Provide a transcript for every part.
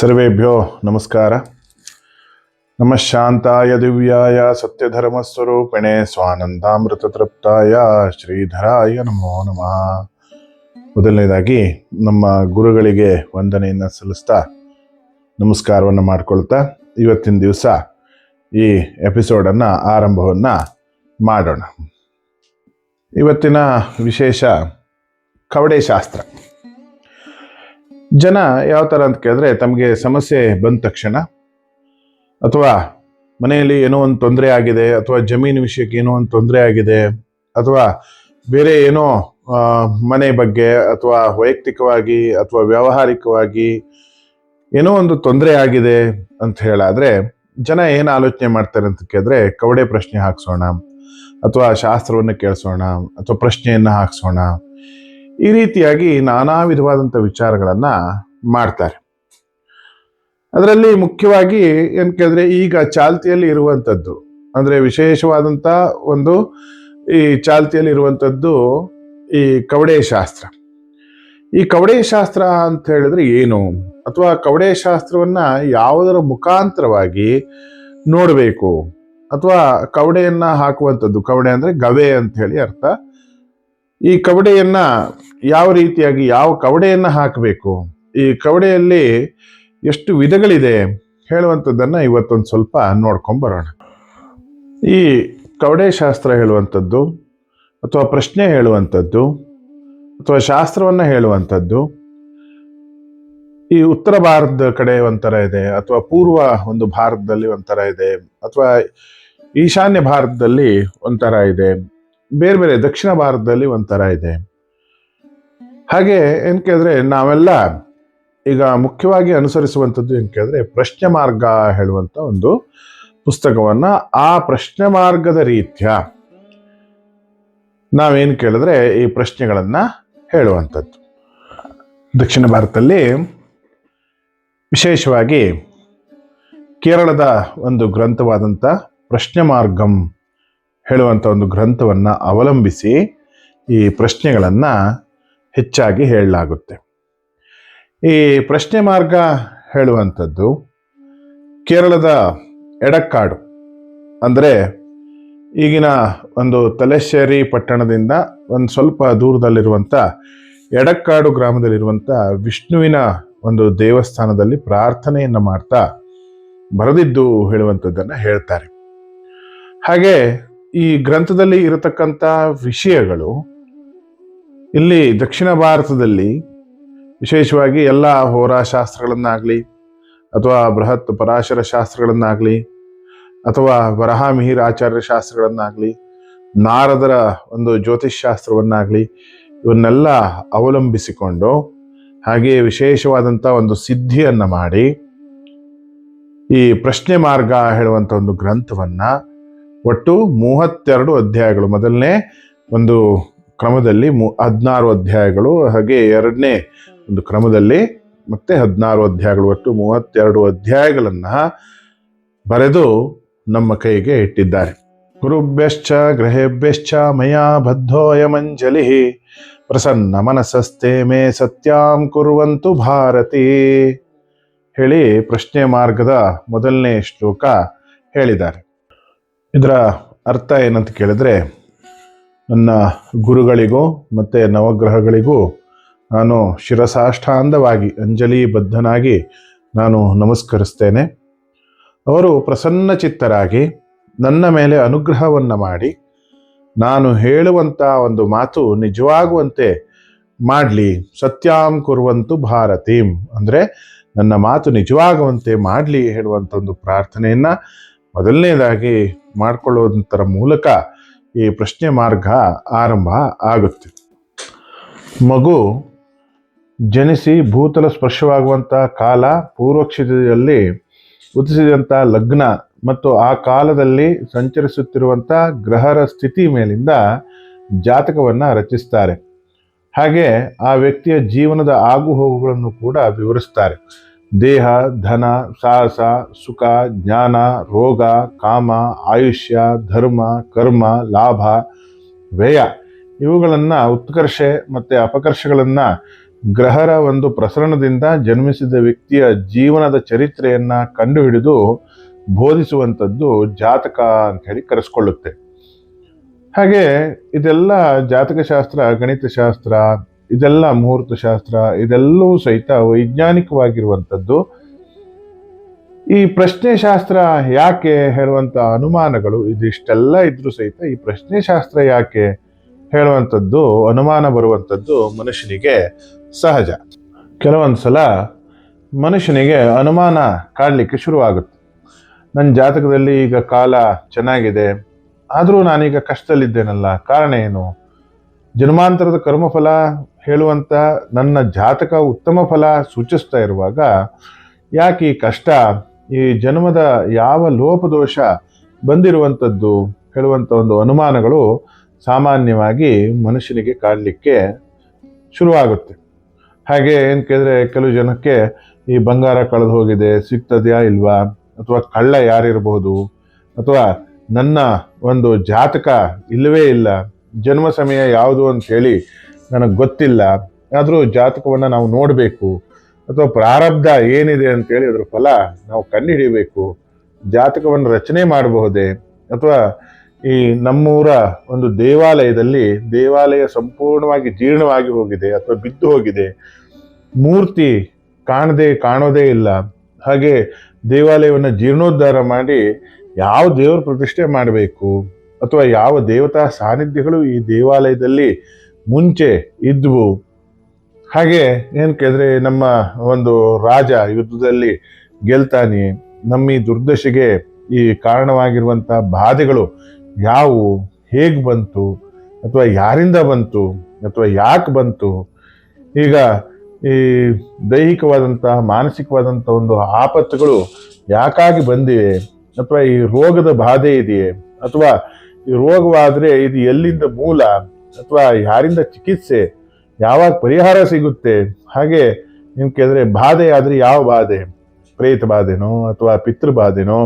ಸರ್ವೇಭ್ಯೋ ನಮಸ್ಕಾರ. ನಮ್ಮ ಶಾಂತಾಯ ದಿವ್ಯಾಯ ಸತ್ಯಧರ್ಮಸ್ವರೂಪಿಣೆ ಸ್ವಾನಂದಾಮೃತ ತೃಪ್ತಾಯ ಶ್ರೀಧರಾಯ ನಮೋ ನಮಃ. ಮೊದಲನೇದಾಗಿ ನಮ್ಮ ಗುರುಗಳಿಗೆ ವಂದನೆಯನ್ನು ಸಲ್ಲಿಸ್ತಾ ನಮಸ್ಕಾರವನ್ನು ಮಾಡಿಕೊಳ್ತಾ ಇವತ್ತಿನ ದಿವಸ ಈ ಎಪಿಸೋಡನ್ನು ಆರಂಭವನ್ನು ಮಾಡೋಣ. ಇವತ್ತಿನ ವಿಶೇಷ ಕವಡೆ ಶಾಸ್ತ್ರ. ಜನ ಯಾವ ಥರ ಅಂತ ಕೇಳಿದ್ರೆ ತಮಗೆ ಸಮಸ್ಯೆ ಬಂದ ತಕ್ಷಣ ಅಥವಾ ಮನೆಯಲ್ಲಿ ಏನೋ ಒಂದು ತೊಂದರೆ ಆಗಿದೆ ಅಥವಾ ಜಮೀನು ವಿಷಯಕ್ಕೆ ಏನೋ ಒಂದು ತೊಂದರೆ ಆಗಿದೆ ಅಥವಾ ಬೇರೆ ಏನೋ ಮನೆ ಬಗ್ಗೆ ಅಥವಾ ವೈಯಕ್ತಿಕವಾಗಿ ಅಥವಾ ವ್ಯಾವಹಾರಿಕವಾಗಿ ಏನೋ ಒಂದು ತೊಂದರೆ ಆಗಿದೆ ಅಂತ ಹೇಳಾದರೆ ಜನ ಏನು ಆಲೋಚನೆ ಮಾಡ್ತಾರೆ ಅಂತ ಕೇಳಿದ್ರೆ ಕವಡೆ ಪ್ರಶ್ನೆ ಹಾಕ್ಸೋಣ ಅಥವಾ ಶಾಸ್ತ್ರವನ್ನು ಕೇಳಿಸೋಣ ಅಥವಾ ಪ್ರಶ್ನೆಯನ್ನು ಹಾಕ್ಸೋಣ. ಈ ರೀತಿಯಾಗಿ ನಾನಾ ವಿಧವಾದಂಥ ವಿಚಾರಗಳನ್ನು ಮಾಡ್ತಾರೆ. ಅದರಲ್ಲಿ ಮುಖ್ಯವಾಗಿ ಏನು ಕೇಳಿದ್ರೆ ಈಗ ಚಾಲ್ತಿಯಲ್ಲಿ ಇರುವಂಥದ್ದು, ಅಂದ್ರೆ ವಿಶೇಷವಾದಂಥ ಒಂದು ಈ ಚಾಲ್ತಿಯಲ್ಲಿ ಇರುವಂಥದ್ದು ಈ ಕವಡೆ ಶಾಸ್ತ್ರ ಈ ಕವಡೆ ಶಾಸ್ತ್ರ ಅಂತ ಹೇಳಿದ್ರೆ ಏನು? ಅಥವಾ ಕವಡೆ ಶಾಸ್ತ್ರವನ್ನ ಯಾವುದರ ಮುಖಾಂತರವಾಗಿ ನೋಡಬೇಕು? ಅಥವಾ ಕವಡೆಯನ್ನು ಹಾಕುವಂಥದ್ದು, ಕವಡೆ ಅಂದ್ರೆ ಗವೆ ಅಂತ ಹೇಳಿ ಅರ್ಥ. ಈ ಕವಡೆಯನ್ನ ಯಾವ ರೀತಿಯಾಗಿ ಯಾವ ಕವಡೆಯನ್ನ ಹಾಕಬೇಕು? ಈ ಕವಡೆಯಲ್ಲಿ ಎಷ್ಟು ವಿಧಗಳಿದೆ? ಹೇಳುವಂಥದ್ದನ್ನ ಇವತ್ತೊಂದು ಸ್ವಲ್ಪ ನೋಡ್ಕೊಂಬರೋಣ ಈ ಕವಡೆ ಶಾಸ್ತ್ರ ಹೇಳುವಂಥದ್ದು, ಅಥವಾ ಪ್ರಶ್ನೆ ಹೇಳುವಂಥದ್ದು, ಅಥವಾ ಶಾಸ್ತ್ರವನ್ನ ಹೇಳುವಂಥದ್ದು, ಈ ಉತ್ತರ ಭಾರತದ ಕಡೆ ಒಂಥರ ಇದೆ, ಅಥವಾ ಪೂರ್ವ ಒಂದು ಭಾರತದಲ್ಲಿ ಒಂಥರ ಇದೆ, ಅಥವಾ ಈಶಾನ್ಯ ಭಾರತದಲ್ಲಿ ಒಂಥರ ಇದೆ ಬೇರೆ ಬೇರೆ ದಕ್ಷಿಣ ಭಾರತದಲ್ಲಿ ಒಂಥರ ಇದೆ. ಹಾಗೆ ಏನು ಕೇಳಿದ್ರೆ ನಾವೆಲ್ಲ ಈಗ ಮುಖ್ಯವಾಗಿ ಅನುಸರಿಸುವಂಥದ್ದು ಏನು ಕೇಳಿದ್ರೆ ಪ್ರಶ್ನೆ ಮಾರ್ಗ ಹೇಳುವಂತ ಒಂದು ಪುಸ್ತಕವನ್ನ ಆ ಪ್ರಶ್ನೆ ಮಾರ್ಗದ ರೀತ್ಯ ನಾವೇನು ಕೇಳಿದ್ರೆ ಈ ಪ್ರಶ್ನೆಗಳನ್ನ ಹೇಳುವಂಥದ್ದು. ದಕ್ಷಿಣ ಭಾರತದಲ್ಲಿ ವಿಶೇಷವಾಗಿ ಕೇರಳದ ಒಂದು ಗ್ರಂಥವಾದಂಥ ಪ್ರಶ್ನೆ ಮಾರ್ಗಂ ಹೇಳುವಂಥ ಒಂದು ಗ್ರಂಥವನ್ನು ಅವಲಂಬಿಸಿ ಈ ಪ್ರಶ್ನೆಗಳನ್ನು ಹೆಚ್ಚಾಗಿ ಹೇಳಲಾಗುತ್ತೆ. ಈ ಪ್ರಶ್ನೆ ಮಾರ್ಗ ಹೇಳುವಂಥದ್ದು, ಕೇರಳದ ಎಡಕ್ಕಾಡು, ಅಂದರೆ ಈಗಿನ ಒಂದು ತಲೆಶ್ಶೇರಿ ಪಟ್ಟಣದಿಂದ ಒಂದು ಸ್ವಲ್ಪ ದೂರದಲ್ಲಿರುವಂಥ ಎಡಕ್ಕಾಡು ಗ್ರಾಮದಲ್ಲಿರುವಂಥ ವಿಷ್ಣುವಿನ ಒಂದು ದೇವಸ್ಥಾನದಲ್ಲಿ ಪ್ರಾರ್ಥನೆಯನ್ನು ಮಾಡ್ತಾ ಬರೆದಿದ್ದು ಹೇಳುವಂಥದ್ದನ್ನು ಹೇಳ್ತಾರೆ. ಹಾಗೆ ಈ ಗ್ರಂಥದಲ್ಲಿ ಇರತಕ್ಕಂಥ ವಿಷಯಗಳು ಇಲ್ಲಿ ದಕ್ಷಿಣ ಭಾರತದಲ್ಲಿ ವಿಶೇಷವಾಗಿ ಎಲ್ಲ ಹೋರಾಶಾಸ್ತ್ರಗಳನ್ನಾಗಲಿ ಅಥವಾ ಬೃಹತ್ ಪರಾಶರ ಶಾಸ್ತ್ರಗಳನ್ನಾಗಲಿ ಅಥವಾ ವರಹಾಮಿಹಿರ ಆಚಾರ್ಯ ಶಾಸ್ತ್ರಗಳನ್ನಾಗಲಿ ನಾರದರ ಒಂದು ಜ್ಯೋತಿಷ್ ಶಾಸ್ತ್ರವನ್ನಾಗಲಿ ಇವನ್ನೆಲ್ಲ ಅವಲಂಬಿಸಿಕೊಂಡು ಹಾಗೆಯೇ ವಿಶೇಷವಾದಂಥ ಒಂದು ಸಿದ್ಧಿಯನ್ನು ಮಾಡಿ ಈ ಪ್ರಶ್ನೆ ಮಾರ್ಗ ಹೇಳುವಂಥ ಒಂದು ಗ್ರಂಥವನ್ನು ಒಟ್ಟು ಮೂವತ್ತೆರಡು ಅಧ್ಯಾಯಗಳು. ಮೊದಲನೇ ಒಂದು ಕ್ರಮದಲ್ಲಿ ಮು ಹದಿನಾರು ಅಧ್ಯಾಯಗಳು, ಹಾಗೆ ಎರಡನೇ ಒಂದು ಕ್ರಮದಲ್ಲಿ ಮತ್ತೆ ಹದಿನಾರು ಅಧ್ಯಾಯಗಳು, ಒಟ್ಟು ಮೂವತ್ತೆರಡು ಅಧ್ಯಾಯಗಳನ್ನು ಬರೆದು ನಮ್ಮ ಕೈಗೆ ಇಟ್ಟಿದ್ದಾರೆ. ಗುರುಭ್ಯಶ್ಚ ಗ್ರಹೇಭ್ಯಶ್ಚ ಮಯಾ ಬದ್ಧೋಯಮಂಜಲಿ ಪ್ರಸನ್ನ ಮನಸ್ಸಸ್ತೆ ಮೇ ಸತ್ಯಾಂ ಕುರುವಂತು ಭಾರತಿ ಹೇಳಿ ಪ್ರಶ್ನೆ ಮಾರ್ಗದ ಮೊದಲನೇ ಶ್ಲೋಕ ಹೇಳಿದ್ದಾರೆ. ಇದರ ಅರ್ಥ ಏನಂತ ಕೇಳಿದ್ರೆ ನನ್ನ ಗುರುಗಳಿಗೂ ಮತ್ತೆ ನವಗ್ರಹಗಳಿಗೂ ನಾನು ಶಿರಸಾಷ್ಟಾಂಧವಾಗಿ ಅಂಜಲಿ ಬದ್ಧನಾಗಿ ನಾನು ನಮಸ್ಕರಿಸ್ತೇನೆ. ಅವರು ಪ್ರಸನ್ನ ಚಿತ್ತರಾಗಿ ನನ್ನ ಮೇಲೆ ಅನುಗ್ರಹವನ್ನು ಮಾಡಿ ನಾನು ಹೇಳುವಂಥ ಒಂದು ಮಾತು ನಿಜವಾಗುವಂತೆ ಮಾಡಲಿ, ಸತ್ಯಾಂ ಕುರುವಂತು ಭಾರತೀಂ. ಅಂದರೆ ನನ್ನ ಮಾತು ನಿಜವಾಗುವಂತೆ ಮಾಡಲಿ ಹೇಳುವಂಥ ಒಂದು ಪ್ರಾರ್ಥನೆಯನ್ನು ಮೊದಲನೇದಾಗಿ ಮಾಡಿಕೊಳ್ಳುವಂಥರ ಮೂಲಕ ಈ ಪ್ರಶ್ನೆ ಮಾರ್ಗ ಆರಂಭ ಆಗುತ್ತೆ. ಮಗು ಜನಿಸಿ ಭೂತಲ ಸ್ಪರ್ಶವಾಗುವಂಥ ಕಾಲ ಪೂರ್ವಕ್ಷಿತದಲ್ಲಿ ಉದಿಸಿದಂಥ ಲಗ್ನ ಮತ್ತು ಆ ಕಾಲದಲ್ಲಿ ಸಂಚರಿಸುತ್ತಿರುವಂಥ ಗ್ರಹರ ಸ್ಥಿತಿ ಮೇಲಿಂದ ಜಾತಕವನ್ನ ರಚಿಸ್ತಾರೆ. ಹಾಗೆ ಆ ವ್ಯಕ್ತಿಯ ಜೀವನದ ಆಗುಹೋಗುಗಳನ್ನು ಕೂಡ ವಿವರಿಸ್ತಾರೆ. ದೇಹ, ಧನ ಸಾಹಸ ಸುಖ, ಜ್ಞಾನ, ರೋಗ, ಕಾಮ, ಆಯುಷ್ಯ, ಧರ್ಮ, ಕರ್ಮ, ಲಾಭ, ವ್ಯಯ. ಇವುಗಳನ್ನು ಉತ್ಕರ್ಷೆ ಮತ್ತು ಅಪಕರ್ಷಗಳನ್ನು ಗ್ರಹರ ಒಂದು ಪ್ರಸರಣದಿಂದ ಜನ್ಮಿಸಿದ ವ್ಯಕ್ತಿಯ ಜೀವನದ ಚರಿತ್ರೆಯನ್ನು ಕಂಡುಹಿಡಿದು ಬೋಧಿಸುವಂಥದ್ದು ಜಾತಕ ಅಂತ ಹೇಳಿ ಕರೆಸ್ಕೊಳ್ಳುತ್ತೆ. ಹಾಗೆ ಇದೆಲ್ಲ ಜಾತಕ ಶಾಸ್ತ್ರ ಗಣಿತ ಶಾಸ್ತ್ರ ಇದೆಲ್ಲ ಮುಹೂರ್ತ ಶಾಸ್ತ್ರ ಇದೆಲ್ಲವೂ ಸಹಿತ ವೈಜ್ಞಾನಿಕವಾಗಿರುವಂಥದ್ದು. ಈ ಪ್ರಶ್ನೆ ಶಾಸ್ತ್ರ ಯಾಕೆ ಹೇಳುವಂತ ಅನುಮಾನಗಳು, ಇದಿಷ್ಟೆಲ್ಲ ಇದ್ರೂ ಸಹಿತ ಈ ಪ್ರಶ್ನೆ ಶಾಸ್ತ್ರ ಯಾಕೆ ಹೇಳುವಂಥದ್ದು, ಅನುಮಾನ ಬರುವಂಥದ್ದು ಮನುಷ್ಯನಿಗೆ ಸಹಜ. ಕೆಲವೊಂದು ಸಲ ಮನುಷ್ಯನಿಗೆ ಅನುಮಾನ ಕಾಡಲಿಕ್ಕೆ ಶುರುವಾಗುತ್ತೆ. ನನ್ನ ಜಾತಕದಲ್ಲಿ ಈಗ ಕಾಲ ಚೆನ್ನಾಗಿದೆ, ಆದರೂ ನಾನೀಗ ಕಷ್ಟದಲ್ಲಿದ್ದೇನಲ್ಲ, ಕಾರಣ ಏನು? ಜನ್ಮಾಂತರದ ಕರ್ಮಫಲ ಹೇಳುವಂಥ ನನ್ನ ಜಾತಕ ಉತ್ತಮ ಫಲ ಸೂಚಿಸ್ತಾ ಇರುವಾಗ ಯಾಕೆ ಈ ಕಷ್ಟ, ಈ ಜನ್ಮದ ಯಾವ ಲೋಪದೋಷ ಬಂದಿರುವಂಥದ್ದು ಹೇಳುವಂಥ ಒಂದು ಅನುಮಾನಗಳು ಸಾಮಾನ್ಯವಾಗಿ ಮನುಷ್ಯನಿಗೆ ಕಾಡಲಿಕ್ಕೆ ಶುರುವಾಗುತ್ತೆ. ಹಾಗೆ ಏನು ಕೇಳಿದ್ರೆ ಕೆಲವು ಜನಕ್ಕೆ ಈ ಬಂಗಾರ ಕಳೆದು ಹೋಗಿದೆ, ಸಿಗ್ತದೆಯಾ ಇಲ್ವಾ, ಅಥವಾ ಕಳ್ಳ ಯಾರಿರಬಹುದು, ಅಥವಾ ನನ್ನ ಒಂದು ಜಾತಕ ಇಲ್ಲವೇ ಇಲ್ಲ ಜನ್ಮ ಸಮಯ ಯಾವುದು ಅಂತ ಹೇಳಿ ನನಗೆ ಗೊತ್ತಿಲ್ಲ. ಆದರೂ ಜಾತಕವನ್ನು ನಾವು ನೋಡಬೇಕು. ಅಥವಾ ಪ್ರಾರಬ್ಧ ಏನಿದೆ ಅಂತೇಳಿ ಅದ್ರ ಫಲ ನಾವು ಕಂಡುಹಿಡಿಯಬೇಕು ಜಾತಕವನ್ನು ರಚನೆ ಮಾಡಬಹುದೇ? ಅಥವಾ ಈ ನಮ್ಮೂರ ಒಂದು ದೇವಾಲಯದಲ್ಲಿ ದೇವಾಲಯ ಸಂಪೂರ್ಣವಾಗಿ ಜೀರ್ಣವಾಗಿ ಹೋಗಿದೆ ಅಥವಾ ಬಿದ್ದು ಹೋಗಿದೆ. ಮೂರ್ತಿ ಕಾಣದೆ ಕಾಣೋದೇ ಇಲ್ಲ. ಹಾಗೆ ದೇವಾಲಯವನ್ನು ಜೀರ್ಣೋದ್ಧಾರ ಮಾಡಿ ಯಾವ ದೇವರ ಪ್ರತಿಷ್ಠೆ ಮಾಡಬೇಕು? ಅಥವಾ ಯಾವ ದೇವತಾ ಸಾನ್ನಿಧ್ಯಗಳು ಈ ದೇವಾಲಯದಲ್ಲಿ ಮುಂಚೆ ಇದ್ವು? ಹಾಗೆ ಏನು ಕೇಳಿದ್ರೆ ನಮ್ಮ ಒಂದು ರಾಜ ಯುದ್ಧದಲ್ಲಿ ಗೆಲ್ತಾನೆ. ನಮ್ಮ ಈ ದುರ್ದಶೆಗೆ ಈ ಕಾರಣವಾಗಿರುವಂಥ ಬಾಧೆಗಳು ಯಾವುವು? ಹೇಗೆ ಬಂತು? ಅಥವಾ ಯಾರಿಂದ ಬಂತು? ಅಥವಾ ಯಾಕೆ ಬಂತು? ಈಗ ಈ ದೈಹಿಕವಾದಂತಹ ಮಾನಸಿಕವಾದಂಥ ಒಂದು ಆಪತ್ತುಗಳು ಯಾಕಾಗಿ ಬಂದಿವೆ? ಅಥವಾ ಈ ರೋಗದ ಬಾಧೆ ಇದೆಯೇ? ಅಥವಾ ರೋಗವಾದ್ರೆ ಇದು ಎಲ್ಲಿಂದ ಮೂಲ ಅಥವಾ ಯಾರಿಂದ ಚಿಕಿತ್ಸೆ, ಯಾವಾಗ ಪರಿಹಾರ ಸಿಗುತ್ತೆ? ಹಾಗೆ ನಿಮ್ಗೆ ಕೇಳಿದ್ರೆ ಬಾಧೆ ಆದರೆ ಯಾವ ಬಾಧೆ? ಪ್ರೇತ ಬಾಧೆನೋ ಅಥವಾ ಪಿತೃ ಬಾಧೆನೋ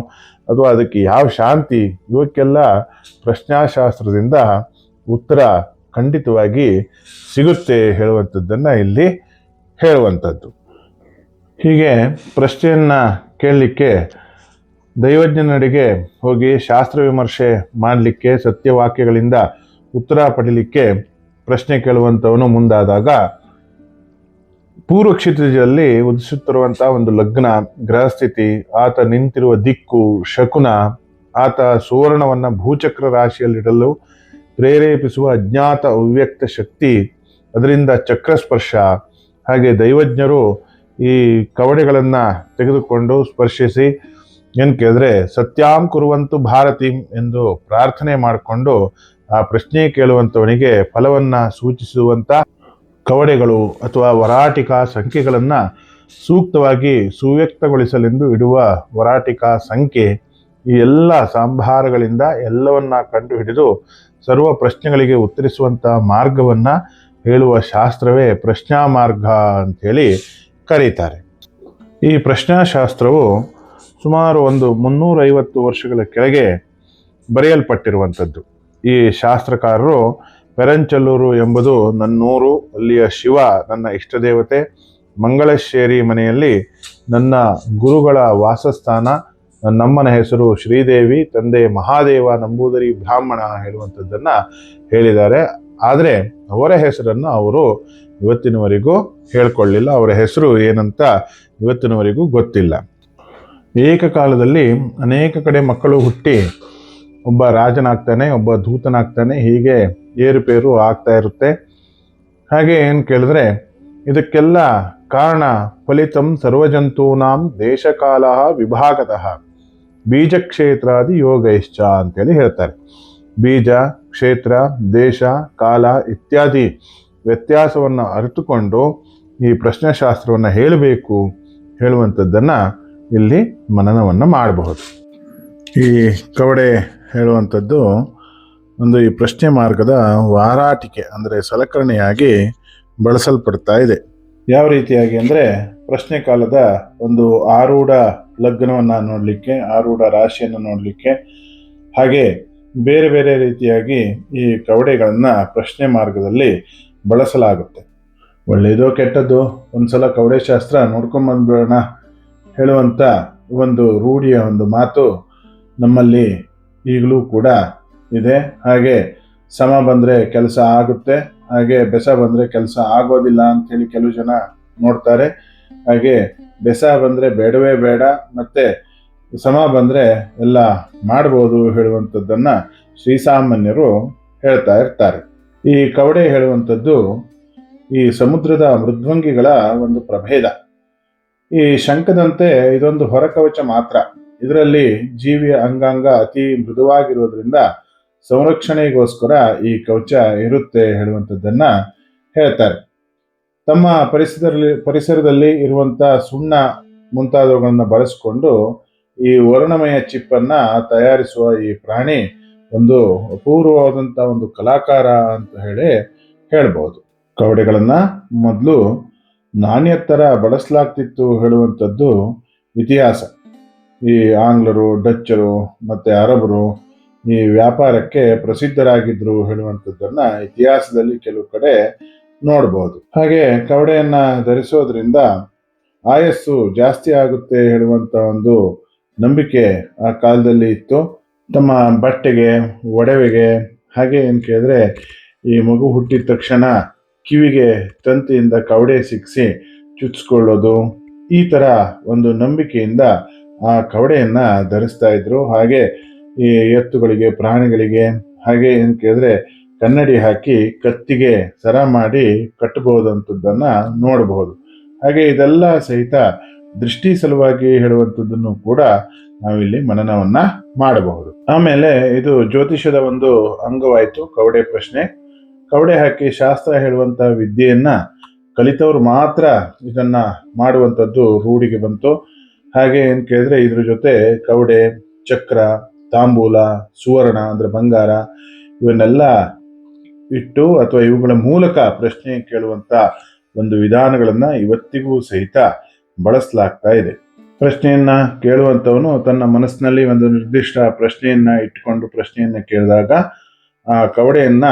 ಅಥವಾ ಅದಕ್ಕೆ ಯಾವ ಶಾಂತಿ? ಇವಕ್ಕೆಲ್ಲ ಪ್ರಶ್ನಾಶಾಸ್ತ್ರದಿಂದ ಉತ್ತರ ಖಂಡಿತವಾಗಿ ಸಿಗುತ್ತೆ ಹೇಳುವಂಥದ್ದನ್ನು ಇಲ್ಲಿ ಹೇಳುವಂಥದ್ದು. ಹೀಗೆ ಪ್ರಶ್ನೆಯನ್ನು ಕೇಳಲಿಕ್ಕೆ ದೈವಜ್ಞನಡೆಗೆ ಹೋಗಿ ಶಾಸ್ತ್ರ ವಿಮರ್ಶೆ ಮಾಡಲಿಕ್ಕೆ, ಸತ್ಯವಾಕ್ಯಗಳಿಂದ ಉತ್ತರ ಪಡೀಲಿಕ್ಕೆ ಪ್ರಶ್ನೆ ಕೇಳುವಂಥವನು ಮುಂದಾದಾಗ ಪೂರ್ವ ಉದಿಸುತ್ತಿರುವಂಥ ಒಂದು ಲಗ್ನ, ಗ್ರಹಸ್ಥಿತಿ, ಆತ ನಿಂತಿರುವ ದಿಕ್ಕು, ಶಕುನ, ಆತ ಸುವರ್ಣವನ್ನ ಭೂಚಕ್ರ ರಾಶಿಯಲ್ಲಿಡಲು ಪ್ರೇರೇಪಿಸುವ ಅಜ್ಞಾತ ಅವ್ಯಕ್ತ ಶಕ್ತಿ, ಅದರಿಂದ ಚಕ್ರಸ್ಪರ್ಶ. ಹಾಗೆ ದೈವಜ್ಞರು ಈ ಕವಡೆಗಳನ್ನು ತೆಗೆದುಕೊಂಡು ಸ್ಪರ್ಶಿಸಿ ಏನ್ ಕೇಳಿದ್ರೆ, ಸತ್ಯಾಂ ಕುರುವಂತು ಭಾರತೀಂ ಎಂದು ಪ್ರಾರ್ಥನೆ ಮಾಡಿಕೊಂಡು ಆ ಪ್ರಶ್ನೆ ಕೇಳುವಂತವನಿಗೆ ಫಲವನ್ನ ಸೂಚಿಸುವಂತ ಕವಡೆಗಳು ಅಥವಾ ವರಾಟಿಕಾ ಸಂಖ್ಯೆಗಳನ್ನು ಸೂಕ್ತವಾಗಿ ಸುವ್ಯಕ್ತಗೊಳಿಸಲೆಂದು ಇಡುವ ವರಾಟಿಕಾ ಸಂಖ್ಯೆ ಈ ಎಲ್ಲ ಸಂಭಾರಗಳಿಂದ ಎಲ್ಲವನ್ನ ಕಂಡುಹಿಡಿದು ಸರ್ವ ಪ್ರಶ್ನೆಗಳಿಗೆ ಉತ್ತರಿಸುವಂಥ ಮಾರ್ಗವನ್ನ ಹೇಳುವ ಶಾಸ್ತ್ರವೇ ಪ್ರಶ್ನಾ ಮಾರ್ಗ ಅಂತೇಳಿ ಕರೀತಾರೆ. ಈ ಪ್ರಶ್ನಾಶಾಸ್ತ್ರವು ಸುಮಾರು ಒಂದು ಮುನ್ನೂರೈವತ್ತು ವರ್ಷಗಳ ಕೆಳಗೆ ಬರೆಯಲ್ಪಟ್ಟಿರುವಂಥದ್ದು. ಈ ಶಾಸ್ತ್ರಕಾರರು ಪೆರಂಚಲ್ಲೂರು ಎಂಬುದು ನನ್ನೂರು, ಅಲ್ಲಿಯ ಶಿವ, ನನ್ನ ಇಷ್ಟ ದೇವತೆ ಮಂಗಳಶ್ಶೇರಿ ಮನೆಯಲ್ಲಿ ನನ್ನ ಗುರುಗಳ ವಾಸಸ್ಥಾನ, ನನ್ನಮ್ಮನ ಹೆಸರು ಶ್ರೀದೇವಿ, ತಂದೆ ಮಹಾದೇವ ನಂಬೂದರಿ ಬ್ರಾಹ್ಮಣ ಹೇಳುವಂಥದ್ದನ್ನು ಹೇಳಿದ್ದಾರೆ. ಆದರೆ ಅವರ ಹೆಸರನ್ನು ಅವರು ಇವತ್ತಿನವರೆಗೂ ಹೇಳ್ಕೊಳ್ಳಿಲ್ಲ. ಅವರ ಹೆಸರು ಏನಂತ ಇವತ್ತಿನವರೆಗೂ ಗೊತ್ತಿಲ್ಲ. ಏಕಕಾಲದಲ್ಲಿ ಅನೇಕ ಕಡೆ ಮಕ್ಕಳು ಹುಟ್ಟಿ ಒಬ್ಬ ರಾಜನಾಗ್ತಾನೆ, ಒಬ್ಬ ದೂತನಾಗ್ತಾನೆ, ಹೀಗೆ ಏರುಪೇರು ಆಗ್ತಾ ಇರುತ್ತೆ. ಹಾಗೆ ಏನು ಕೇಳಿದ್ರೆ, ಇದಕ್ಕೆಲ್ಲ ಕಾರಣ ಫಲಿತಂ ಸರ್ವಜಂತೂನಾಂ ದೇಶಕಾಲ ವಿಭಾಗತಃ. ಬೀಜಕ್ಷೇತ್ರಾದಿ ಯೋಗೈಶ್ಚ ಅಂತೇಳಿ ಹೇಳ್ತಾರೆ. ಬೀಜ, ಕ್ಷೇತ್ರ, ದೇಶ, ಕಾಲ ಇತ್ಯಾದಿ ವ್ಯತ್ಯಾಸವನ್ನು ಅರಿತುಕೊಂಡು ಈ ಪ್ರಶ್ನೆಶಾಸ್ತ್ರವನ್ನು ಹೇಳಬೇಕು, ಹೇಳುವಂಥದ್ದನ್ನು ಇಲ್ಲಿ ಮನನವನ್ನು ಮಾಡಬಹುದು. ಈ ಕವಡೆ ಹೇಳುವಂಥದ್ದು ಒಂದು ಈ ಪ್ರಶ್ನೆ ಮಾರ್ಗದ ವಾರಾಟಿಕೆ, ಅಂದರೆ ಸಲಕರಣೆಯಾಗಿ ಬಳಸಲ್ಪಡ್ತಾ ಇದೆ. ಯಾವ ರೀತಿಯಾಗಿ ಅಂದರೆ ಪ್ರಶ್ನೆ ಕಾಲದ ಒಂದು ಆರೂಢ ಲಗ್ನವನ್ನು ನೋಡಲಿಕ್ಕೆ, ಆರೂಢ ರಾಶಿಯನ್ನು ನೋಡಲಿಕ್ಕೆ, ಹಾಗೆ ಬೇರೆ ಬೇರೆ ರೀತಿಯಾಗಿ ಈ ಕವಡೆಗಳನ್ನು ಪ್ರಶ್ನೆ ಮಾರ್ಗದಲ್ಲಿ ಬಳಸಲಾಗುತ್ತೆ. ಒಳ್ಳೆಯದೋ ಕೆಟ್ಟದ್ದು ಒಂದು ಸಲ ಕವಡೆ ಶಾಸ್ತ್ರ ನೋಡ್ಕೊಂಡ್ ಹೇಳುವಂತ ಒಂದು ರೂಢಿಯ ಒಂದು ಮಾತು ನಮ್ಮಲ್ಲಿ ಈಗಲೂ ಕೂಡ ಇದೆ. ಹಾಗೆ ಸಮ ಬಂದ್ರೆ ಕೆಲಸ ಆಗುತ್ತೆ, ಹಾಗೆ ಬೆಸ ಬಂದ್ರೆ ಕೆಲಸ ಆಗೋದಿಲ್ಲ ಅಂತೇಳಿ ಕೆಲವು ಜನ ನೋಡ್ತಾರೆ. ಹಾಗೆ ಬೆಸ ಬಂದ್ರೆ ಬೇಡವೇ ಬೇಡ, ಮತ್ತೆ ಸಮ ಬಂದ್ರೆ ಎಲ್ಲ ಮಾಡ್ಬೋದು ಹೇಳುವಂಥದ್ದನ್ನ ಶ್ರೀಸಾಮಾನ್ಯರು ಹೇಳ್ತಾ ಇರ್ತಾರೆ. ಈ ಕವಡೆ ಹೇಳುವಂಥದ್ದು ಈ ಸಮುದ್ರದ ಮೃದ್ವಂಗಿಗಳ ಒಂದು ಪ್ರಭೇದ. ಈ ಶಂಕದಂತೆ ಇದೊಂದು ಹೊರಕವಚ ಮಾತ್ರ. ಇದರಲ್ಲಿ ಜೀವಿಯ ಅಂಗಾಂಗ ಅತಿ ಮೃದುವಾಗಿರೋದ್ರಿಂದ ಸಂರಕ್ಷಣೆಗೋಸ್ಕರ ಈ ಕವಚ ಇರುತ್ತೆ ಹೇಳುವಂಥದ್ದನ್ನ ಹೇಳ್ತಾರೆ. ತಮ್ಮ ಪರಿಸರದಲ್ಲಿ ಪರಿಸರದಲ್ಲಿ ಇರುವಂತ ಸುಣ್ಣ ಮುಂತಾದವುಗಳನ್ನು ಬಳಸಿಕೊಂಡು ಈ ವರ್ಣಮಯ ಚಿಪ್ಪನ್ನ ತಯಾರಿಸುವ ಈ ಪ್ರಾಣಿ ಒಂದು ಅಪೂರ್ವವಾದಂಥ ಒಂದು ಕಲಾಕಾರ ಅಂತ ಹೇಳಿ ಹೇಳ್ಬೋದು. ಕವಡೆಗಳನ್ನು ಮೊದಲು ನಾಣ್ಯತ್ತರ ಬಳಸಲಾಗ್ತಿತ್ತು ಹೇಳುವಂಥದ್ದು ಇತಿಹಾಸ. ಈ ಆಂಗ್ಲರು, ಡಚ್ಚರು ಮತ್ತು ಅರಬರು ಈ ವ್ಯಾಪಾರಕ್ಕೆ ಪ್ರಸಿದ್ಧರಾಗಿದ್ದರು ಹೇಳುವಂಥದ್ದನ್ನು ಇತಿಹಾಸದಲ್ಲಿ ಕೆಲವು ಕಡೆ ನೋಡ್ಬೋದು. ಹಾಗೆ ಕವಡೆಯನ್ನು ಧರಿಸೋದ್ರಿಂದ ಆಯಸ್ಸು ಜಾಸ್ತಿ ಆಗುತ್ತೆ ಹೇಳುವಂಥ ಒಂದು ನಂಬಿಕೆ ಆ ಕಾಲದಲ್ಲಿ ಇತ್ತು. ತಮ್ಮ ಬಟ್ಟೆಗೆ, ಒಡವೆಗೆ ಹಾಗೆ ಏನು ಕೇಳಿದ್ರೆ ಈ ಮಗು ಹುಟ್ಟಿದ ತಕ್ಷಣ ಕಿವಿಗೆ ತಂತಿಯಿಂದ ಕವಡೆ ಸಿಕ್ಕಿಸಿ ಚುಚ್ಚಿಕೊಳ್ಳೋದು ಈ ತರ ಒಂದು ನಂಬಿಕೆಯಿಂದ ಆ ಕವಡೆಯನ್ನು ಧರಿಸ್ತಾ ಇದ್ರು. ಹಾಗೆ ಈ ಎತ್ತುಗಳಿಗೆ, ಪ್ರಾಣಿಗಳಿಗೆ, ಹಾಗೆ ಏನು ಕೇಳಿದ್ರೆ ಕನ್ನಡಿ ಹಾಕಿ ಕತ್ತಿಗೆ ಸರ ಮಾಡಿ ಕಟ್ಟಬಹುದಂಥದ್ದನ್ನು ನೋಡಬಹುದು. ಹಾಗೆ ಇದೆಲ್ಲ ಸಹಿತ ದೃಷ್ಟಿ ಸಲುವಾಗಿ ಹೇಳುವಂಥದ್ದನ್ನು ಕೂಡ ನಾವಿಲ್ಲಿ ಮನನವನ್ನ ಮಾಡಬಹುದು. ಆಮೇಲೆ ಇದು ಜ್ಯೋತಿಷದ ಒಂದು ಅಂಗವಾಯಿತು, ಕವಡೆ ಪ್ರಶ್ನೆ. ಕವಡೆ ಹಾಕಿ ಶಾಸ್ತ್ರ ಹೇಳುವಂತ ವಿದ್ಯೆಯನ್ನ ಕಲಿತವರು ಮಾತ್ರ ಇದನ್ನ ಮಾಡುವಂಥದ್ದು ರೂಢಿಗೆ ಬಂತು. ಹಾಗೆ ಏನ್ ಕೇಳಿದ್ರೆ ಇದ್ರ ಜೊತೆ ಕವಡೆ, ಚಕ್ರ, ತಾಂಬೂಲ, ಸುವರ್ಣ ಅಂದ್ರೆ ಬಂಗಾರ ಇವನ್ನೆಲ್ಲ ಇಟ್ಟು ಅಥವಾ ಇವುಗಳ ಮೂಲಕ ಪ್ರಶ್ನೆ ಕೇಳುವಂತ ಒಂದು ವಿಧಾನಗಳನ್ನ ಇವತ್ತಿಗೂ ಸಹಿತ ಬಳಸಲಾಗ್ತಾ ಇದೆ. ಪ್ರಶ್ನೆಯನ್ನ ಕೇಳುವಂತವನು ತನ್ನ ಮನಸ್ಸಿನಲ್ಲಿ ಒಂದು ನಿರ್ದಿಷ್ಟ ಪ್ರಶ್ನೆಯನ್ನ ಇಟ್ಟುಕೊಂಡು ಪ್ರಶ್ನೆಯನ್ನ ಕೇಳಿದಾಗ ಕವಡೆಯನ್ನ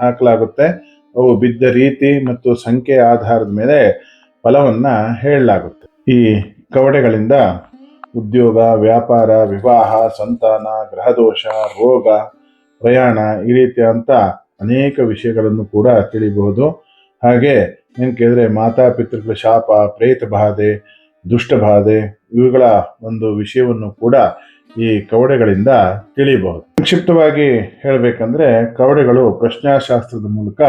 ಹಾಕಲಾಗುತ್ತೆ. ಅವು ಬಿದ್ದ ರೀತಿ ಮತ್ತು ಸಂಖ್ಯೆ ಆಧಾರದ ಮೇಲೆ ಫಲವನ್ನ ಹೇಳಲಾಗುತ್ತೆ. ಈ ಕವಡೆಗಳಿಂದ ಉದ್ಯೋಗ, ವ್ಯಾಪಾರ, ವಿವಾಹ, ಸಂತಾನ, ಗ್ರಹದೋಷ, ರೋಗ, ಪ್ರಯಾಣ ಈ ರೀತಿಯಂತ ಅನೇಕ ವಿಷಯಗಳನ್ನು ಕೂಡ ತಿಳಿಬಹುದು. ಹಾಗೆ ಏನ್ ಕೇಳಿದ್ರೆ ಮಾತಾಪಿತೃಗಳ ಶಾಪ ಪ್ರೇತ ಬಾಧೆ ದುಷ್ಟ ಬಾಧೆ ಇವುಗಳ ಒಂದು ವಿಷಯವನ್ನು ಕೂಡ ಈ ಕವಡೆಗಳಿಂದ ತಿಳಿಯಬಹುದು. ಸಂಕ್ಷಿಪ್ತವಾಗಿ ಹೇಳಬೇಕಂದ್ರೆ ಕವಡೆಗಳು ಪ್ರಶ್ನಾಶಾಸ್ತ್ರದ ಮೂಲಕ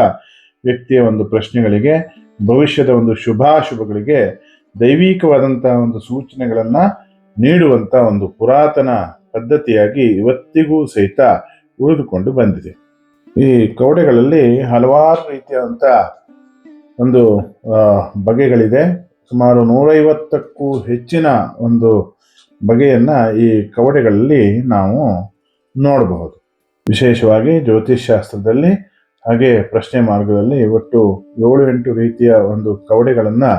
ವ್ಯಕ್ತಿಯ ಒಂದು ಪ್ರಶ್ನೆಗಳಿಗೆ, ಭವಿಷ್ಯದ ಒಂದು ಶುಭಾಶುಭಗಳಿಗೆ ದೈವಿಕವಾದಂತಹ ಒಂದು ಸೂಚನೆಗಳನ್ನು ನೀಡುವಂತ ಒಂದು ಪುರಾತನ ಪದ್ಧತಿಯಾಗಿ ಇವತ್ತಿಗೂ ಸಹಿತ ಉಳಿದುಕೊಂಡು ಬಂದಿದೆ. ಈ ಕವಡೆಗಳಲ್ಲಿ ಹಲವಾರು ರೀತಿಯಾದಂಥ ಒಂದು ಬಗೆಗಳಿದೆ. ಸುಮಾರು ನೂರೈವತ್ತಕ್ಕೂ ಹೆಚ್ಚಿನ ಒಂದು ಬಗೆಯನ್ನ ಈ ಕವಡೆಗಳಲ್ಲಿ ನಾವು ನೋಡಬಹುದು. ವಿಶೇಷವಾಗಿ ಜ್ಯೋತಿಷ್ ಶಾಸ್ತ್ರದಲ್ಲಿ ಹಾಗೆ ಪ್ರಶ್ನೆ ಮಾರ್ಗದಲ್ಲಿ ಒಟ್ಟು ಏಳು ಎಂಟು ರೀತಿಯ ಒಂದು ಕವಡೆಗಳನ್ನು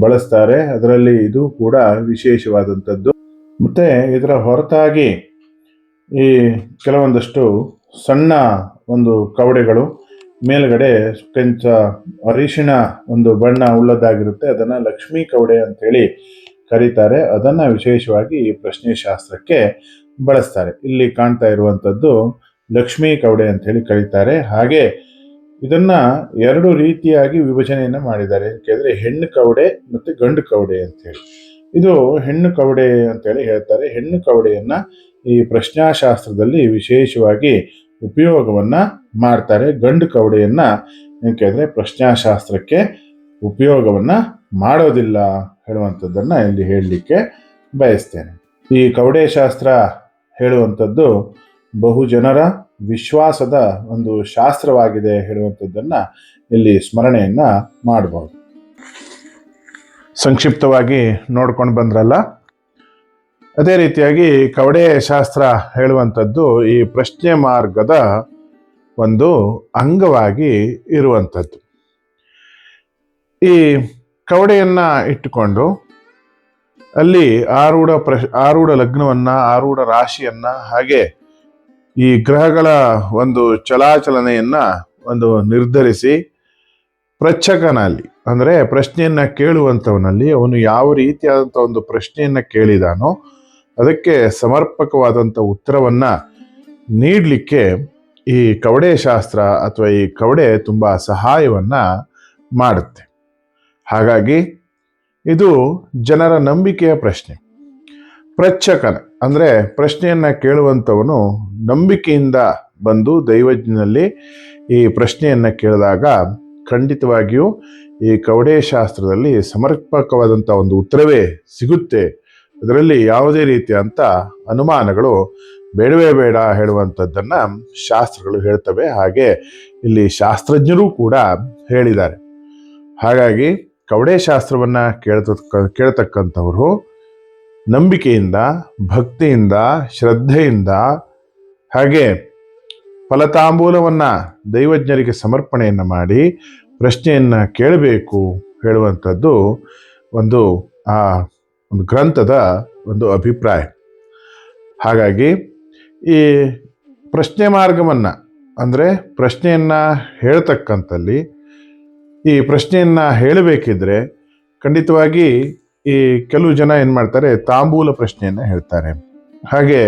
ಬಳಸ್ತಾರೆ. ಅದರಲ್ಲಿ ಇದು ಕೂಡ ವಿಶೇಷವಾದಂಥದ್ದು. ಮತ್ತು ಇದರ ಹೊರತಾಗಿ ಈ ಕೆಲವೊಂದಷ್ಟು ಸಣ್ಣ ಒಂದು ಕವಡೆಗಳು, ಮೇಲ್ಗಡೆ ಕೆಂಚ ಅರಿಶಿಣ ಒಂದು ಬಣ್ಣ ಉಳ್ಳದಾಗಿರುತ್ತೆ. ಅದನ್ನು ಲಕ್ಷ್ಮೀ ಕವಡೆ ಅಂತೇಳಿ ಕರೀತಾರೆ, ಅದನ್ನು ವಿಶೇಷವಾಗಿ ಈ ಪ್ರಶ್ನೆ ಶಾಸ್ತ್ರಕ್ಕೆ ಬಳಸ್ತಾರೆ. ಇಲ್ಲಿ ಕಾಣ್ತಾ ಇರುವಂಥದ್ದು ಲಕ್ಷ್ಮೀ ಕವಡೆ ಅಂತ ಹೇಳಿ ಕರೀತಾರೆ. ಹಾಗೆ ಇದನ್ನ ಎರಡು ರೀತಿಯಾಗಿ ವಿಭಜನೆಯನ್ನು ಮಾಡಿದ್ದಾರೆ. ಯಾಕೆಂದ್ರೆ ಹೆಣ್ಣು ಕವಡೆ ಮತ್ತೆ ಗಂಡು ಕವಡೆ ಅಂತ ಹೇಳಿ. ಇದು ಹೆಣ್ಣು ಕವಡೆ ಅಂತೇಳಿ ಹೇಳ್ತಾರೆ. ಹೆಣ್ಣು ಕವಡೆಯನ್ನು ಈ ಪ್ರಶ್ನಾಶಾಸ್ತ್ರದಲ್ಲಿ ವಿಶೇಷವಾಗಿ ಉಪಯೋಗವನ್ನ ಮಾಡ್ತಾರೆ. ಗಂಡು ಕವಡೆಯನ್ನ ಯಾಕೆಂದ್ರೆ ಪ್ರಶ್ನಾಶಾಸ್ತ್ರಕ್ಕೆ ಉಪಯೋಗವನ್ನ ಮಾಡೋದಿಲ್ಲ. ಹೇಳುವಂಥದ್ದನ್ನ ಇಲ್ಲಿ ಹೇಳಲಿಕ್ಕೆ ಬಯಸ್ತೇನೆ. ಈ ಕವಡೆ ಶಾಸ್ತ್ರ ಹೇಳುವಂಥದ್ದು ಬಹು ಜನರ ವಿಶ್ವಾಸದ ಒಂದು ಶಾಸ್ತ್ರವಾಗಿದೆ ಹೇಳುವಂಥದ್ದನ್ನು ಇಲ್ಲಿ ಸ್ಮರಣೆಯನ್ನು ಮಾಡಬಹುದು ಸಂಕ್ಷಿಪ್ತವಾಗಿ ನೋಡ್ಕೊಂಡು ಬಂದ್ರಲ್ಲ? ಅದೇ ರೀತಿಯಾಗಿ ಕವಡೆ ಶಾಸ್ತ್ರ ಹೇಳುವಂಥದ್ದು ಈ ಪ್ರಶ್ನೆ ಮಾರ್ಗದ ಒಂದು ಅಂಗವಾಗಿ ಇರುವಂಥದ್ದು. ಈ ಕವಡೆಯನ್ನ ಇಟ್ಟುಕೊಂಡು ಅಲ್ಲಿ ಆರೂಢ ಪ್ರಶ್ ಆರೂಢ ಲಗ್ನವನ್ನ, ಆರೂಢ ರಾಶಿಯನ್ನ, ಹಾಗೆ ಈ ಗ್ರಹಗಳ ಒಂದು ಚಲಾಚಲನೆಯನ್ನು ಒಂದು ನಿರ್ಧರಿಸಿ ಪ್ರಚ್ಛಕನಲ್ಲಿ ಅಂದರೆ ಪ್ರಶ್ನೆಯನ್ನ ಕೇಳುವಂಥವನಲ್ಲಿ ಅವನು ಯಾವ ರೀತಿಯಾದಂಥ ಒಂದು ಪ್ರಶ್ನೆಯನ್ನ ಕೇಳಿದಾನೋ ಅದಕ್ಕೆ ಸಮರ್ಪಕವಾದಂಥ ಉತ್ತರವನ್ನ ನೀಡಲಿಕ್ಕೆ ಈ ಕವಡೆ ಶಾಸ್ತ್ರ ಅಥವಾ ಈ ಕವಡೆ ತುಂಬ ಸಹಾಯವನ್ನ ಮಾಡುತ್ತೆ. ಹಾಗಾಗಿ ಇದು ಜನರ ನಂಬಿಕೆಯ ಪ್ರಶ್ನೆ. ಪ್ರಚ್ಛಕನ ಅಂದರೆ ಪ್ರಶ್ನೆಯನ್ನ ಕೇಳುವಂಥವನು ನಂಬಿಕೆಯಿಂದ ಬಂದು ದೈವಜ್ಞನಲ್ಲಿ ಈ ಪ್ರಶ್ನೆಯನ್ನ ಕೇಳಿದಾಗ ಖಂಡಿತವಾಗಿಯೂ ಈ ಕವಡೆ ಶಾಸ್ತ್ರದಲ್ಲಿ ಸಮರ್ಪಕವಾದಂಥ ಒಂದು ಉತ್ತರವೇ ಸಿಗುತ್ತೆ. ಅದರಲ್ಲಿ ಯಾವುದೇ ಅಂತ ಅನುಮಾನಗಳು ಬೇಡವೇ ಬೇಡ ಹೇಳುವಂಥದ್ದನ್ನು ಶಾಸ್ತ್ರಗಳು ಹೇಳ್ತವೆ. ಹಾಗೆ ಇಲ್ಲಿ ಶಾಸ್ತ್ರಜ್ಞರು ಕೂಡ ಹೇಳಿದ್ದಾರೆ. ಹಾಗಾಗಿ ಕವಡೆ ಶಾಸ್ತ್ರವನ್ನ ಕೇಳ್ತಕ್ಕ ಕೇಳ್ತಕ್ಕಂಥವರು ನಂಬಿಕೆಯಿಂದ, ಭಕ್ತಿಯಿಂದ, ಶ್ರದ್ಧೆಯಿಂದ ಹಾಗೆ ಫಲತಾಂಬೂಲವನ್ನ ದೈವಜ್ಞರಿಗೆ ಸಮರ್ಪಣೆಯನ್ನು ಮಾಡಿ ಪ್ರಶ್ನೆಯನ್ನ ಕೇಳಬೇಕು ಹೇಳುವಂಥದ್ದು ಒಂದು, ಆ, ಒಂದು ಗ್ರಂಥದ ಒಂದು ಅಭಿಪ್ರಾಯ. ಹಾಗಾಗಿ ಈ ಪ್ರಶ್ನೆ ಮಾರ್ಗವನ್ನು ಅಂದರೆ ಪ್ರಶ್ನೆಯನ್ನು ಹೇಳ್ತಕ್ಕಂಥಲ್ಲಿ ಈ ಪ್ರಶ್ನೆಯನ್ನ ಹೇಳಬೇಕಿದ್ರೆ ಖಂಡಿತವಾಗಿ ಈ ಕೆಲವು ಜನ ಏನು ಮಾಡ್ತಾರೆ, ತಾಂಬೂಲ ಪ್ರಶ್ನೆಯನ್ನ ಹೇಳ್ತಾರೆ. ಹಾಗೆ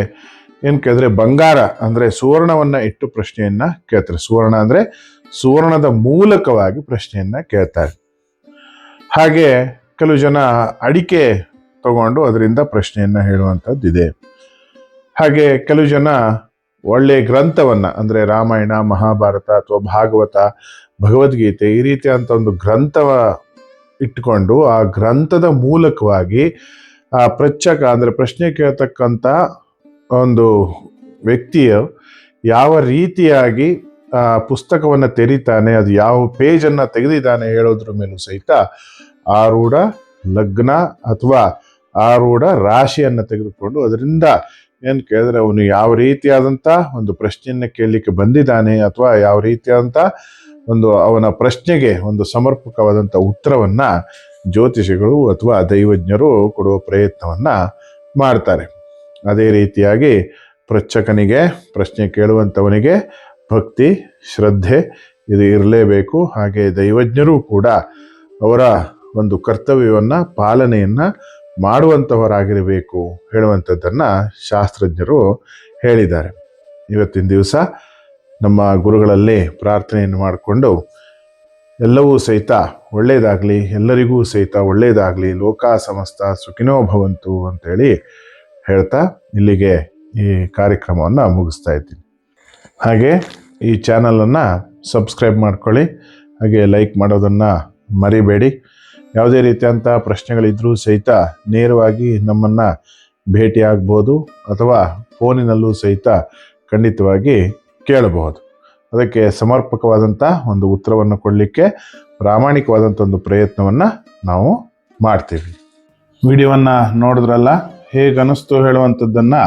ಏನು ಕೇಳಿದ್ರೆ ಬಂಗಾರ ಅಂದರೆ ಸುವರ್ಣವನ್ನ ಇಟ್ಟು ಪ್ರಶ್ನೆಯನ್ನ ಕೇಳ್ತಾರೆ. ಸುವರ್ಣ ಅಂದರೆ ಸುವರ್ಣದ ಮೂಲಕವಾಗಿ ಪ್ರಶ್ನೆಯನ್ನ ಕೇಳ್ತಾರೆ. ಹಾಗೆ ಕೆಲವು ಜನ ಅಡಿಕೆ ತಗೊಂಡು ಅದರಿಂದ ಪ್ರಶ್ನೆಯನ್ನ ಹೇಳುವಂಥದ್ದು ಇದೆ ಹಾಗೆ ಕೆಲವು ಜನ ಒಳ್ಳೆಯ ಗ್ರಂಥವನ್ನು, ಅಂದರೆ ರಾಮಾಯಣ, ಮಹಾಭಾರತ ಅಥವಾ ಭಾಗವತ, ಭಗವದ್ಗೀತೆ ಈ ರೀತಿಯಾದಂಥ ಒಂದು ಗ್ರಂಥವ ಇಟ್ಟುಕೊಂಡು ಆ ಗ್ರಂಥದ ಮೂಲಕವಾಗಿ ಆ ಪ್ರಚಕ ಅಂದರೆ ಪ್ರಶ್ನೆ ಕೇಳ್ತಕ್ಕಂಥ ಒಂದು ವ್ಯಕ್ತಿಯ ಯಾವ ರೀತಿಯಾಗಿ ಆ ಪುಸ್ತಕವನ್ನು ತೆರೀತಾನೆ, ಅದು ಯಾವ ಪೇಜನ್ನು ತೆಗೆದಿದ್ದಾನೆ ಹೇಳೋದ್ರ ಮೇಲೂ ಸಹಿತ ಆರೂಢ ಲಗ್ನ ಅಥವಾ ಆರೂಢ ರಾಶಿಯನ್ನು ತೆಗೆದುಕೊಂಡು ಅದರಿಂದ ಏನು ಕೇಳಿದ್ರೆ ಅವನು ಯಾವ ರೀತಿಯಾದಂಥ ಒಂದು ಪ್ರಶ್ನೆಯನ್ನು ಕೇಳಲಿಕ್ಕೆ ಬಂದಿದ್ದಾನೆ ಅಥವಾ ಯಾವ ರೀತಿಯಾದಂಥ ಒಂದು ಅವನ ಪ್ರಶ್ನೆಗೆ ಒಂದು ಸಮರ್ಪಕವಾದಂಥ ಉತ್ತರವನ್ನು ಜ್ಯೋತಿಷಿಗಳು ಅಥವಾ ದೈವಜ್ಞರು ಕೊಡುವ ಪ್ರಯತ್ನವನ್ನ ಮಾಡ್ತಾರೆ. ಅದೇ ರೀತಿಯಾಗಿ ಪ್ರಚಕನಿಗೆ ಪ್ರಶ್ನೆ ಕೇಳುವಂಥವನಿಗೆ ಭಕ್ತಿ, ಶ್ರದ್ಧೆ ಇದು ಇರಲೇಬೇಕು. ಹಾಗೆ ದೈವಜ್ಞರು ಕೂಡ ಅವರ ಒಂದು ಕರ್ತವ್ಯವನ್ನ, ಪಾಲನೆಯನ್ನ ಮಾಡುವಂಥವರಾಗಿರಬೇಕು ಹೇಳುವಂಥದ್ದನ್ನು ಶಾಸ್ತ್ರಜ್ಞರು ಹೇಳಿದ್ದಾರೆ. ಇವತ್ತಿನ ದಿವಸ ನಮ್ಮ ಗುರುಗಳಲ್ಲಿ ಪ್ರಾರ್ಥನೆಯನ್ನು ಮಾಡಿಕೊಂಡು ಎಲ್ಲವೂ ಸಹಿತ ಒಳ್ಳೆಯದಾಗಲಿ, ಎಲ್ಲರಿಗೂ ಸಹಿತ ಒಳ್ಳೆಯದಾಗಲಿ, ಲೋಕ ಸಮಸ್ತ ಸುಖಿನೋ ಭವಂತು ಅಂತೇಳಿ ಹೇಳ್ತಾ ಇಲ್ಲಿಗೆ ಈ ಕಾರ್ಯಕ್ರಮವನ್ನು ಮುಗಿಸ್ತಾ ಇದ್ದೀನಿ. ಹಾಗೆ ಈ ಚಾನಲನ್ನು ಸಬ್ಸ್ಕ್ರೈಬ್ ಮಾಡ್ಕೊಳ್ಳಿ, ಹಾಗೆ ಲೈಕ್ ಮಾಡೋದನ್ನು ಮರಿಬೇಡಿ. ಯಾವುದೇ ರೀತಿಯಂಥ ಪ್ರಶ್ನೆಗಳಿದ್ದರೂ ಸಹಿತ ನೇರವಾಗಿ ನಮ್ಮನ್ನು ಭೇಟಿಯಾಗ್ಬೋದು ಅಥವಾ ಫೋನಿನಲ್ಲೂ ಸಹಿತ ಖಂಡಿತವಾಗಿ ಕೇಳಬಹುದು. ಅದಕ್ಕೆ ಸಮರ್ಪಕವಾದಂಥ ಒಂದು ಉತ್ತರವನ್ನು ಕೊಡಲಿಕ್ಕೆ ಪ್ರಾಮಾಣಿಕವಾದಂಥ ಒಂದು ಪ್ರಯತ್ನವನ್ನು ನಾವು ಮಾಡ್ತೀವಿ. ವಿಡಿಯೋವನ್ನು ನೋಡಿದ್ರಲ್ಲ ಹೇಗೆ ಅನಿಸ್ತು ಹೇಳುವಂಥದ್ದನ್ನು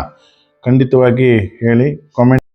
ಖಂಡಿತವಾಗಿ ಹೇಳಿ ಕಾಮೆಂಟ್